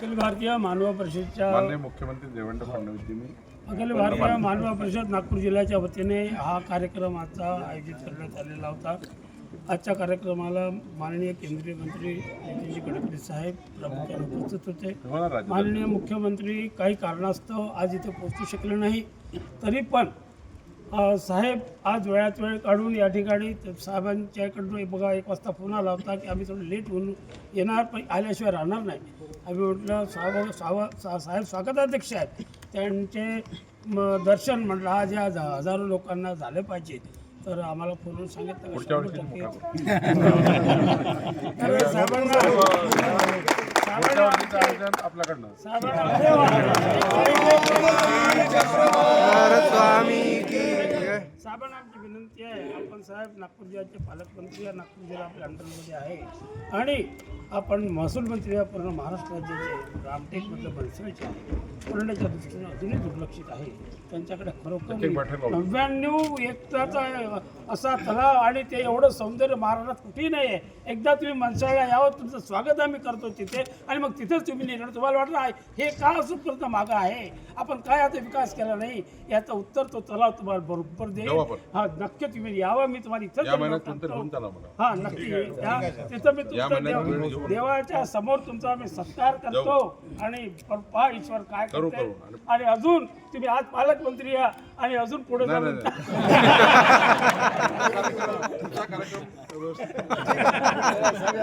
अखिल भारतीय मानव परिषदच्या माननीय मुख्यमंत्री देवेंद्र फडणवीसजींनी अखिल भारतीय मानव परिषद नागपूर जिल्ह्याच्या वतीने हा कार्यक्रम आजचा आयोजित करण्यात आलेला होता. आजच्या कार्यक्रमाला माननीय केंद्रीय मंत्री नितीनजी गडकरी साहेब प्रामुख्याने उपस्थित होते. तुम्हाला राज्य माननीय मुख्यमंत्री काही कारणास्तव आज इथे पोहोचू शकले नाही. तरी पण साहेब आज वेळात वेळ काढून या ठिकाणी साहेबांच्याकडून एक बघा एक वाजता फोन आला होता की आम्ही थोडं लेट होऊन येणार पण आल्याशिवाय राहणार नाही. आम्ही म्हटलं साहेब सावा सा साहेब स्वागताध्यक्ष आहेत. त्यांचे म, दर्शन म्हटलं आज या हजा- हजारो लोकांना झाले पाहिजे. तर आम्हाला फोनवर सांगितलं तर साहेबांना साहेबांना साहेबांना आमची विनंती आहे. आपण साहेब नागपूर जिल्ह्याचे पालकमंत्री आहे. नागपूर जिल्हा आपल्या अंडरमध्ये आहे. आणि आपण महसूल मंत्री आहे. पूर्ण महाराष्ट्र राज्याचे रामटेकमधलं आहे. पूर्णच्या दृष्टीने अजूनही दुर्लक्षित आहे. त्यांच्याकडे खरोखर. नव्याण्णव एकराचा असा तलाव आणि ते एवढं सौंदर्य महाराष्ट्रात कुठेही नाही आहे एकदा तुम्ही मनसाळला यावं तुमचं स्वागत आम्ही करतो तिथे आणि मग तिथेच तुम्ही निर्णय तुम्हाला वाटलं आहे हे का असूपर्यंत मागं आहे? आपण काय आता विकास केला नाही? याचं उत्तर तो तलाव तुम्हाला बरोबर देईल. जाऊ आपण. हा नक्की तुम्ही यावं मी तुम्हाला या महिन्यात चला मला हा नक्की मी या तुमचा महिन्यात वेळ देव- घेऊन. देवाच्या समोर तुमचा आम्ही सत्कार करतो आणि पर- पहा ईश्वर काय करू, करते करू. आणि- आणि अजून तुम्ही आज पालकमंत्री या आणि अजून पुढे नाही जाऊन नाही नाही. तुमचा कार्यक्रम व्यवस्थित